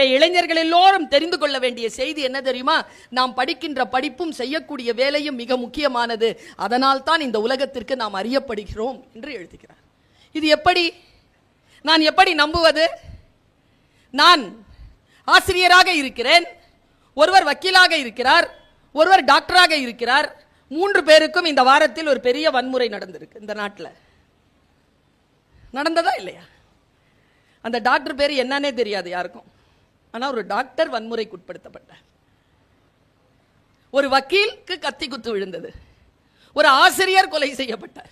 இன்றைய இளைஞர்கள் எல்லோரும் தெரிந்து கொள்ள வேண்டிய செய்தி என்ன தெரியுமா? நாம் படிக்கின்ற படிப்பும் செய்யக்கூடிய வேலையும் மிக முக்கியமானது. அதனால் தான் இந்த உலகத்திற்கு நாம் அறியப்படுகிறோம் என்று எழுதுகிறார். இது எப்படி? நான் எப்படி நம்புவது? நான் ஆசிரியராக இருக்கிறேன். ஒருவர் வக்கீலாக இருக்கிறார். ஒருவர் டாக்டராக இருக்கிறார். மூன்று பேருக்கும் இந்த வாரத்தில் ஒரு பெரிய வன்முறை நடந்திருக்கு இந்த நாட்டில். நடந்ததா இல்லையா? அந்த டாக்டர் பேர் என்னன்னே தெரியாது யாருக்கும். ஆனால் ஒரு டாக்டர் வன்முறைக்கு உட்படுத்தப்பட்டார். ஒரு வக்கீலுக்கு கத்தி குத்து விழுந்தது. ஒரு ஆசிரியர் கொலை செய்யப்பட்டார்.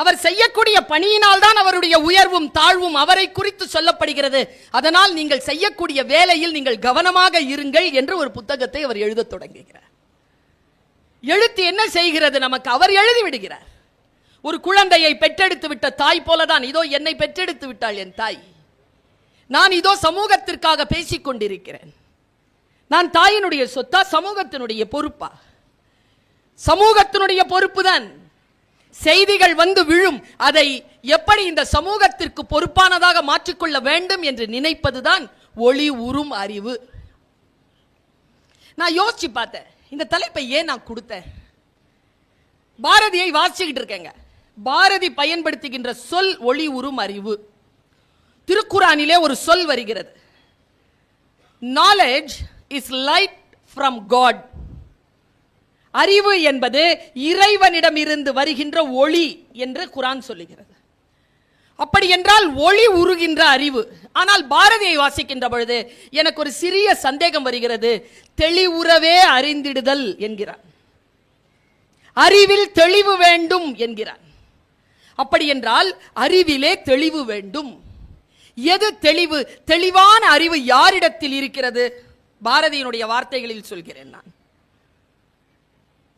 அவர் செய்யக்கூடிய பணியினால் தான் அவருடைய உயர்வும் தாழ்வும் அவரை குறித்து சொல்லப்படுகிறது. அதனால் நீங்கள் செய்யக்கூடிய வேலையில் நீங்கள் கவனமாக இருங்கள் என்று ஒரு புத்தகத்தை அவர் எழுதத் தொடங்குகிறார். எழுத்து என்ன செய்கிறது? நமக்கு அவர் எழுதி விடுகிறார். ஒரு குழந்தையை பெற்றெடுத்து விட்ட தாய் போலதான். இதோ என்னை பெற்றெடுத்து விட்டாள் என் தாய். நான் இதோ சமூகத்திற்காக பேசிக் கொண்டிருக்கிறேன் நான் தாயினுடைய சொத்தா சமூகத்தினுடைய பொறுப்பா? சமூகத்தினுடைய பொறுப்பு தான் செய்திகள் வந்து விழும். அதை எப்படி இந்த சமூகத்திற்கு பொறுப்பானதாக மாற்றிக்கொள்ள வேண்டும் என்று நினைப்பதுதான் ஒளி உறும் அறிவு. நான் யோசிச்சு பார்த்தேன். இந்த தலைப்பை ஏன் நான் கொடுத்தேன்? பாரதியை வாசிச்சுக்கிட்டு இருக்கேங்க. பாரதி பயன்படுத்துகின்ற சொல் ஒளி உறும் அறிவு. திருக்குறானிலே ஒரு சொல் வருகிறது. Knowledge is light from God அறிவு என்பது இறைவனிடம் இருந்து வருகின்ற ஒளி என்று குரான் சொல்லுகிறது. அப்படி என்றால் ஒளி உருகின்ற அறிவு. ஆனால் பாரதியை வாசிக்கின்ற பொழுது எனக்கு ஒரு சிறிய சந்தேகம் வருகிறது. தெளிவுறவே அறிந்திடுதல் என்கிறார் அறிவில் தெளிவு வேண்டும் என்கிறார் அப்படி என்றால் அறிவிலே தெளிவு வேண்டும். எது தெளிவு? தெளிவான அறிவு யாரிடத்தில் இருக்கிறது? பாரதியினுடைய வார்த்தைகளில் சொல்கிறேன் நான்.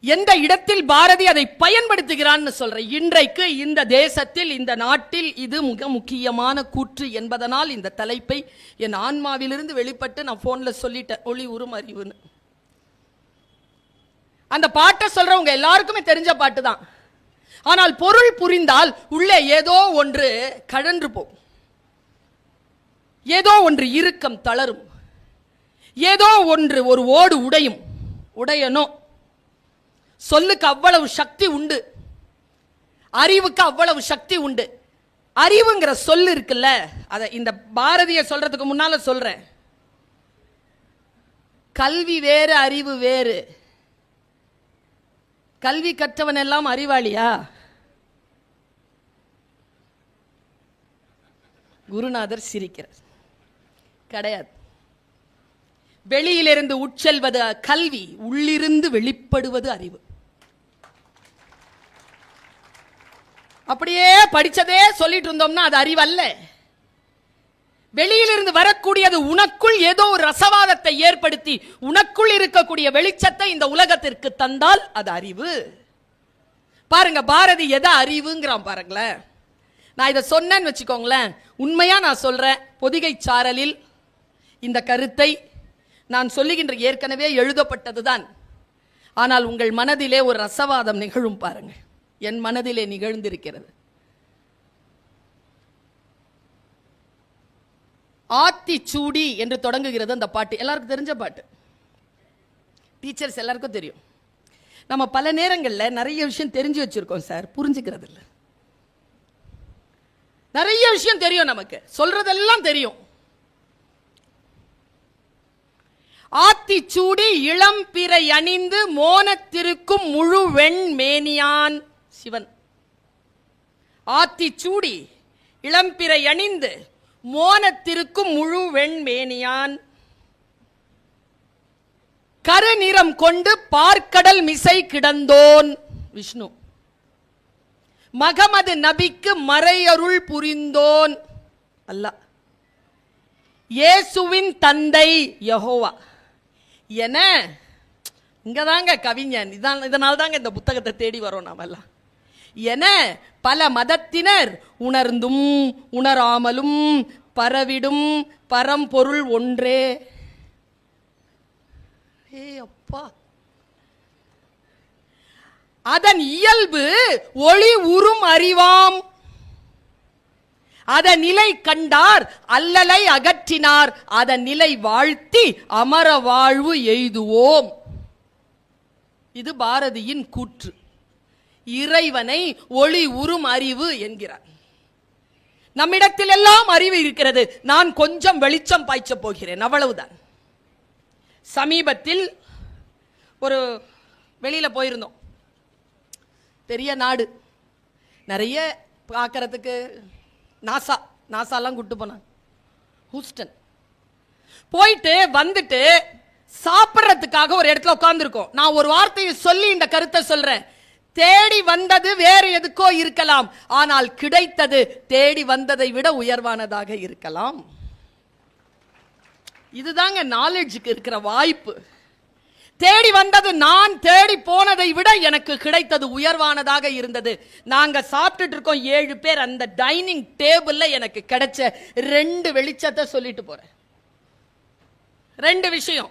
எந்த இடத்தில் பாரதி அதை பயன்படுத்துகிறான்னு சொல்றேன். இன்றைக்கு இந்த தேசத்தில் இந்த நாட்டில் இது மிக முக்கியமான கூற்று என்பதனால் இந்த தலைப்பை என் ஆன்மாவிலிருந்து வெளிப்பட்டு நான் போன்ல சொல்லிட்டேன். ஒளி உரும் அறிவுன்னு அந்த பாட்டை சொல்றவங்க எல்லாருக்குமே தெரிஞ்ச பாட்டு தான். ஆனால் பொருள் புரிந்தால் உள்ளே ஏதோ ஒன்று கழன்று போகும். ஏதோ ஒன்று இறுக்கம் தளரும். ஏதோ ஒன்று ஒரு ஓடு உடையும். உடையணும் சொல்லுக்கு அவ்வளவு சக்தி உண்டு. அறிவுக்கு அவ்வளவு சக்தி உண்டு. அறிவுங்கிற சொல் இருக்குல்ல அதை இந்த பாரதியை சொல்றதுக்கு முன்னால சொல்றேன். கல்வி வேறு அறிவு வேறு. கல்வி கற்றவன் எல்லாம் அறிவாளியா? குருநாதர் சிரிக்கிறார். கிடையாது. வெளியிலிருந்து உட்செல்வது கல்வி உள்ளிருந்து வெளிப்படுவது அறிவு. அப்படியே படிச்சதே சொல்லிட்டு இருந்தோம்னா அது அறிவல்ல. வெளியிலிருந்து வரக்கூடியது உனக்குள் ஏதோ ஒரு ரசவாதத்தை ஏற்படுத்தி உனக்குள் இருக்கக்கூடிய வெளிச்சத்தை இந்த உலகத்திற்கு தந்தால் அது அறிவு. பாருங்க பாரதி எதை அறிவுங்கிறான் பாருங்களேன். நான் இதை சொன்னேன்னு வச்சுக்கோங்களேன். உண்மையா நான் சொல்றேன் பொதிகை சாரலில் இந்த கருத்தை நான் சொல்லுகின்ற ஏற்கனவே எழுதப்பட்டது தான் ஆனால் உங்கள் மனதிலே ஒரு ரசவாதம் நிகழும் பாருங்க என் மனதிலே நிகழ்ந்திருக்கிறது. ஆத்திச்சூடி என்று தொடங்குகிறது அந்த பாட்டு. எல்லாருக்கும் தெரிஞ்ச பாட்டு. டீச்சர்ஸ் எல்லாருக்கும் தெரியும். நம்ம பல நேரங்களில் நிறைய விஷயம் தெரிஞ்சு வச்சுருக்கோம் சார். புரிஞ்சுக்கிறது இல்லை நிறைய விஷயம் தெரியும் நமக்கு. சொல்கிறதெல்லாம் தெரியும். ஆத்திச்சூடி இளம் பிறை அணிந்து மோனத்திருக்கும் முழு வெண்மேனியான் சிவன். ஆத்திச்சூடி இளம்பிறை அணிந்து மோனத்திருக்கும் முழு வெண்மேனியான் கருநிறம் கொண்டு பார்க்கடல் மிசை கிடந்தோன் விஷ்ணு. மகமது நபிக்கு மறையருள் புரிந்தோன் அல்லாஹ் இயேசுவின் தந்தை யகோவா. என்ன? இங்கே தாங்க கவிஞன். இதான் இதனால தாங்க இந்த புத்தகத்தை தேடி வரோம் நாமெல்லாம். என பல மதத்தினர் உணர்ந்தும் உணராமலும் பரவிடும் பரம்பொருள் ஒன்றே. ஏ அப்பா. அதன் இயல்பு ஒளி உறும் அறிவாம் அதன் நிலை கண்டார் அல்லலை அகற்றினார். அதன் நிலை வாழ்த்தி அமர வாழ்வு எய்துவோம். இது பாரதியின் கூற்று. இறைவனை ஒளி உறும் அறிவு என்கிறார். நம்மிடத்தில் எல்லாம் அறிவு இருக்கிறது. நான் கொஞ்சம் வெளிச்சம் பாய்ச்ச போகிறேன். அவ்வளவுதான். சமீபத்தில் ஒரு வெளியில போயிருந்தோம். பெரிய நாடு. நிறைய பார்க்கறதுக்கு நாசா நாசாலாம் கூட்டு போனாங்க. ஹூஸ்டன். போயிட்டு வந்துட்டு சாப்பிட்றதுக்காக ஒரு இடத்துல உட்காந்துருக்கோம் நான் ஒரு வார்த்தையை சொல்லி இந்த கருத்தை சொல்றேன். தேடி வந்தது வேறு எதுக்கோ இருக்கலாம். ஆனால் கிடைத்தது தேடி வந்ததை விட உயர்வானதாக இருக்கலாம். இதுதாங்க நாலேஜுக்கு இருக்கிற வாய்ப்பு. தேடி வந்தது நான் தேடி போனதை விட எனக்கு கிடைத்தது உயர்வானதாக இருந்தது. நாங்கள் சாப்பிட்டுட்டு இருக்கோம் ஏழு பேர். அந்த டைனிங் டேபிளில் எனக்கு கிடைச்ச ரெண்டு வெளிச்சத்தை சொல்லிட்டு போகிறேன் ரெண்டு விஷயம்.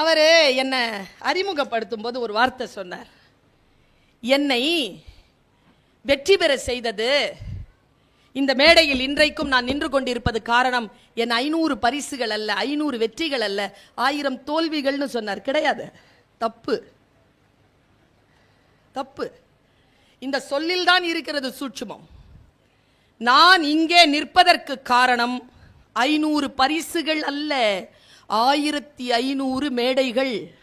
அவரு என்ன அறிமுகப்படுத்தும் போது ஒரு வார்த்தை சொன்னார். என்னை வெற்றி பெற செய்தது இந்த மேடையில் இன்றைக்கும் நான் நின்று கொண்டிருப்பது காரணம் என் ஐநூறு பரிசுகள் அல்ல ஐநூறு வெற்றிகள் அல்ல. ஆயிரம் தோல்விகள்னு சொன்னார். கிடையாது. தப்பு. தப்பு. இந்த சொல்லில் தான் இருக்கிறது சூட்சுமம். நான் இங்கே நிற்பதற்கு காரணம் ஐநூறு பரிசுகள் அல்ல. ஆயிரத்தி ஐநூறு மேடைகள்.